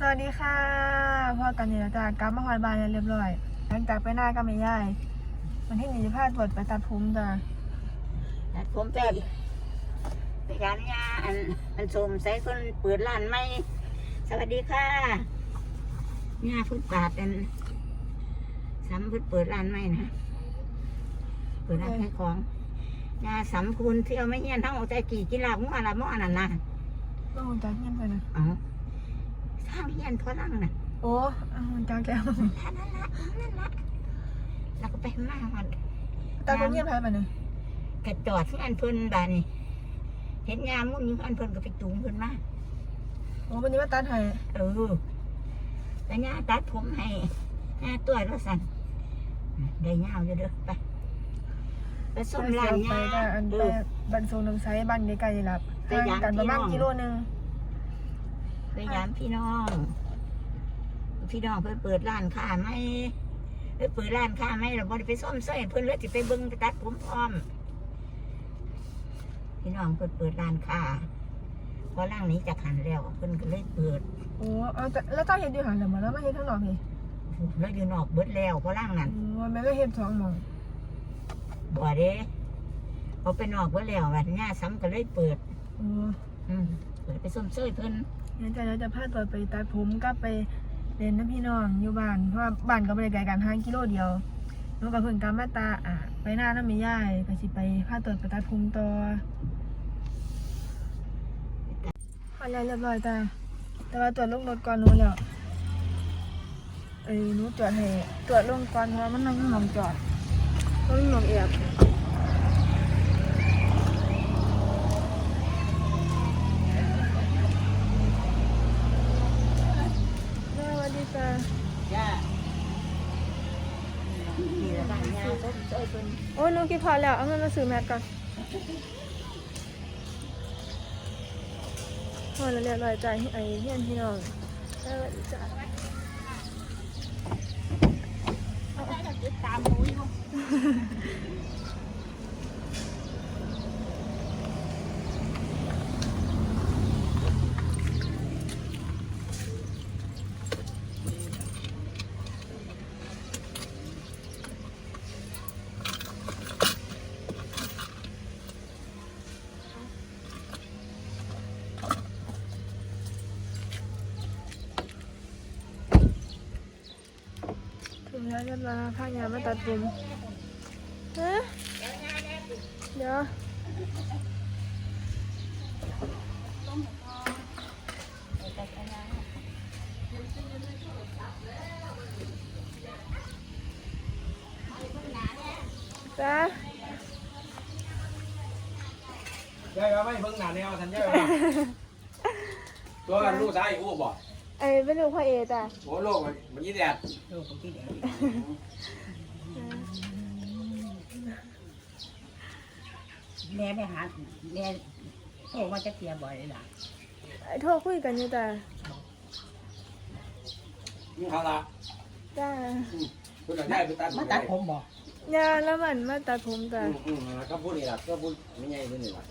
สวัสดีค่ะพ่อกันเนี่ยจ้ากลับมาฮอดบ้านแล้วเรียบร้อยหลังจากไปหน้าก็ไม่ย่ายวันที่หนีจะพาตรวจไปตัดผมจ้ะตัดผมไปไปร้านยาอันอันสมใส่คนเปิดร้านไหมสวัสดีค่ะยาฟุตบาทอันสำเพิ่นเปิดร้านไหมนะเปิดร้านขายของยาสำคุณเที่ยวไม่เงี้ยนทั้งออกใจกี่กินลาบมั่วลาบมั่วนั่นนะต้องหุ่นจักเงี้ยไปนะเอ๋อ ทางเฮียนเขาลังน่ะโอ้เอาหุ่นจักแล้วท่านนั่นละนั่นละแล้วก็ไปมาหันตาผมเงี้ยไปไปนะกระจอดที่อันเพิ่นบานี่เห็นยามุ่นอยู่อันเพิ่นก็ไปจูงเพิ่นมาโอ้วันนี้มาตัดให้เออแต่ย่าตัดผมให้ย่าตัวละสันได้ยาวอยู่เด้อไปไปส้มร้านไปยาจ้ะอันเอไปอบันทรงน้ำไซบ้านใกล้ๆนี่ล่ะไปห่างย้ำกันประมาณพี่น้องกิโลหนึง ไปยามพี่น้อง พี่น้องเพิ่นเปิดร้านค้าไหมเพิ่นเปิดร้านค้าไหมเราบ่ได้ไปส้มเส้ยเพิ่นเลยสิไปเบิ่งไปตัดผมพร้อม พี่น้องเพิ่นเปิดร้านค้าเพอร่างนี้จะขันแล้วเพิ่นก็เลยเปิดโอ้เอาแต่แล้วเจ้าเห็นอยู่หันเหรือมาแล้วไมาเห็นข้างนอกนี่แล้วอยู่นอกเบิดแล้วเพอร่างนั้นโอ้แม่ก็เห็นสองหมองบ่เด้เขาไปนอกเบิดแล้ววันนี้ซ้ำก็เลยเปิดโอ้อืม เปิดไปส้มเส้ยเพิ่นงั้นจะเราจะพาตรวไปตัดผมก็ไปเรียนน้ำพี่น้องอยู่บ้านเพราะว่าบ้านก็ไม่ได้ไกลกันห้ากิโลเดียวหนูกับเพิ่นกลับมาตาอะไปหน้าน้ำไม่ย่ายก็สิไปพาตรวไปตัดผมต่อพอแล้วเรียบร้อยจ้าแต่ว่าตรวจลงรถก่อนหนูแล้วเอ้ยหนูตรวจให้ตรวจลงก่อนเพราะมันนั่งหมองจอดก็มีหมองเอียบสวัสดีจ้า จ้านี่ละบ้านยาส้มเส้ยเพิ่น โอ้ยหนูคิดพอแล้ว เอาเงินมาซื้อแมทก่อนพอแล้วเรียบร้อยใจไอ้เฮียนพี่น้องสวัสดีจ้าติดตามหนูอยู่ ถึงแล้วเรียบร้อยผ้ายามาตัดผมฮะเดี๋ยวจ้ายายว่าไม่เบิ่งหน้าแนวทันยายว่าตัวกันลูกชายอู้บ่ ไอ้เป็นลูกพ่อเอจ้ะโอ้โลกมันมันยี่แดดลูกของพี่เด็กแม่ไปหาแม่โอ้ว่าจะเสียบ่อยเลยล่ะไอ้โทรคุยกันอยู่จ้ะมึงเขาละจ้าคุณหลังได้ไปตัดมาตัดผมบ่ยาแล้วมันมาตัดผมจ้ะอืมอืมก็พูดนี่ล่ะก็พูดไม่ใหญ่พูดนี่ล่ะ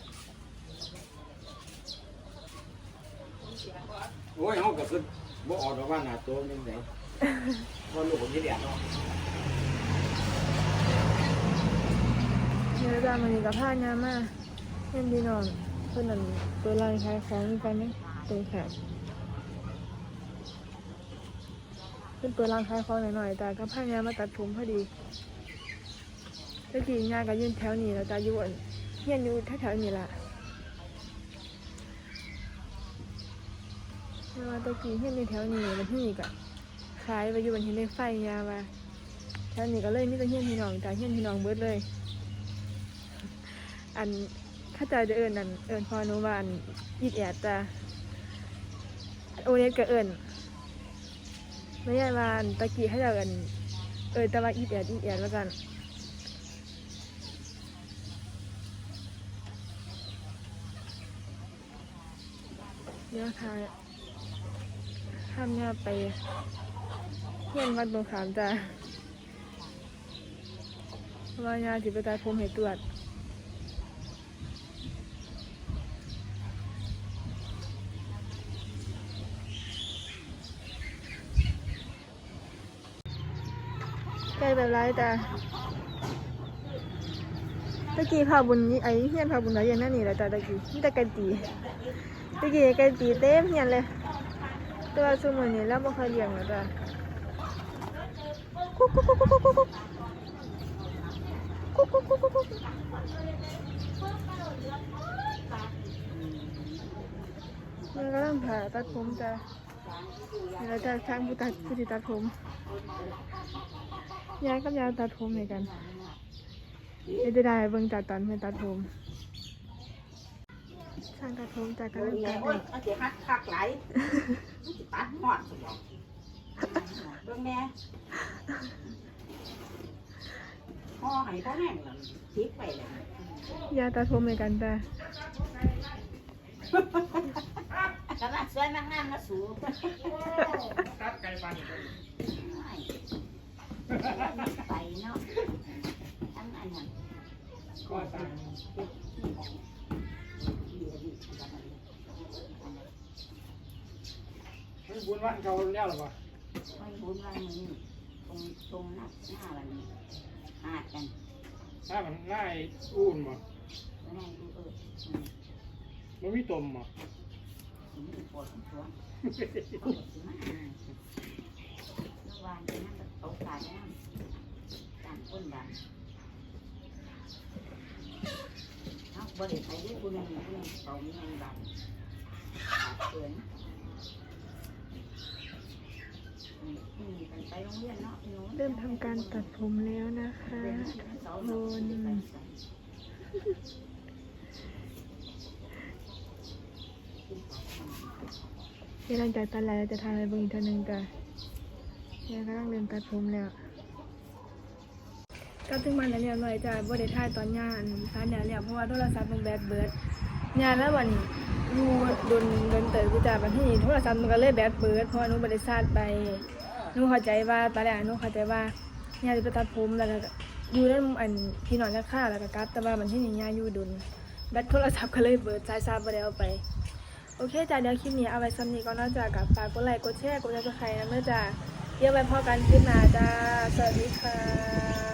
โอ้ยเขาก็คือบ่ออกดอกว่าหนาตัวมันไหนเพราลูกผมยี่แดดเนาะเดี๋ยวจ้ามันนี่กับผ้ายามาเพื่นพี่น้องเพื่อนนั่นตัวลายขายของกันไหมตัวแขกเพื่อนเปิดร้านขายของหน่อยๆแต่กับผ้ายามาตัดผมพอดีตะกี้ยาก็ยืนแถวนี้แล้วจ้าอยู่อันเฮียนอยู่แถวๆนี้แหละแต่ ว่าตะกี้เฮียนอยู่แถวนี้มันที่นี่ก็ขายไปอยู่บนเห็นในไฟยาว่าแถวนี้ก็เลยมีแต่เฮียนพี่น้องจ้าเฮียนพี่น้องเบิดเลย อันถ้าเจอจะเอิญนั่นเอิญพอนูว่าอันยิดแอดจ้ะโอเน็ตก็เอิญไม่ใช่วานตะกี้ให้เราเอิญเอิญแต่ว่าอีดแอดอีดแอดแล้วกันเดี๋ยวค่ะ ข้ามหน้าไปเพื่อนวัดตรงขามจ้ะว่ายาจิตตายพรมเหตุตรวจใกล้แบบไรจ้ะตะกี้พาบุญไอ้เฮียนพาบุญไรอย่างนั้นนี่แหละจ้ะตะกี้นี่ตะกันตีตะกี้ตะกันตีเต็มเฮียนเลย แตัวาสมัยนี้แล้วบ่เคยเลี้ยงแล้วจ้ะกุ๊กกุ๊กกุ๊กกุ๊กกุ๊กกุ๊กกุ๊กกุ๊กกุ๊กกุ๊กมันกำลังผ่าตัดผมจ้ะนี่แหละจ้ะทางผู้ตัดผู้ที่ตัดผมยายกับยายตัดผมเหมือนกันเดี๋ยวจะได้เบิ่งจัดตอนเพื่ตัดผม ช่างตัดผมจากกำลังแม่ตัดโอ้เลยยเอาสิฮักคักไหลายมันสิตัดหอดสิบอกเบิ่งแม่ห่อให้พ่อแม่งล่ะพลิกไปเลยยายตัดผมเหมือนกันจ้ะกำลังสวยมากงามนะสูตัดไก่ปานนี่ไปเนาะทั้งอันนั้นก็ตามมัน บุญวันเขาแล้วหรอวะไม่บุญว่ามึงตรงตรงหน้าหน้าอะไรนี่หาดกันถ้ามันง่ายอุ่นบ่ง่ายดูเออมันมีตมบ่อืมมันปวดหัวปวดสิมาเมื่อวานนี้นั่นก็ตกกาดนั่นต่างคนดังเอาบริษัทที่คุณนึงคุณนึงเขามีเงินดังเกินอืมอืมไปโรงเรียน เริ่มทำการตัดผมแล้วนะคะโนเดี๋ยวหลังจากตัดแล้วจะทำอะไรบิ่งอีกเทีนึงจ้ะยายกำลังเริ่มตัดผมแล้วก็ถึงมันแล้วเรียบร้อยจ้ะบ่ได้ถ่ายตอนงานตัดแล้วแล้วเพราะว่าโทรศัพท์มันแบตเบิด งานแล้ววันอยู่โดนโดนเติบกูจ้ะบัดที่นี่โทรศัพท์มันก็เลยแบตเบิดเพราะว่าหนูบ่ได้ชาร์จไปหนูเข้าใจว่าตอนแรกหนูเข้าใจว่าเนี่ยจะไปตัดผมแล้วก็อยู่นั่นอันพี่น้องจะฆ่าแล้วก็กลับแต่ว่ามันที่นี่ยาอยู่ดุนแบตโทรศัพท์ก็เลยเบิดสายชาบได้เอาไปโอเคจ้ะเดี๋ยวคลิปนี้เอาไว้ซ้ำนี้ก่อนเนาะจ้ะกับฝากกดไลค์กดแชร์กดซับสไครต์นะเมื่อจ้ะเดี๋ยวไปพอกันคลิปหน้าจ้าสวัสดีค่ะ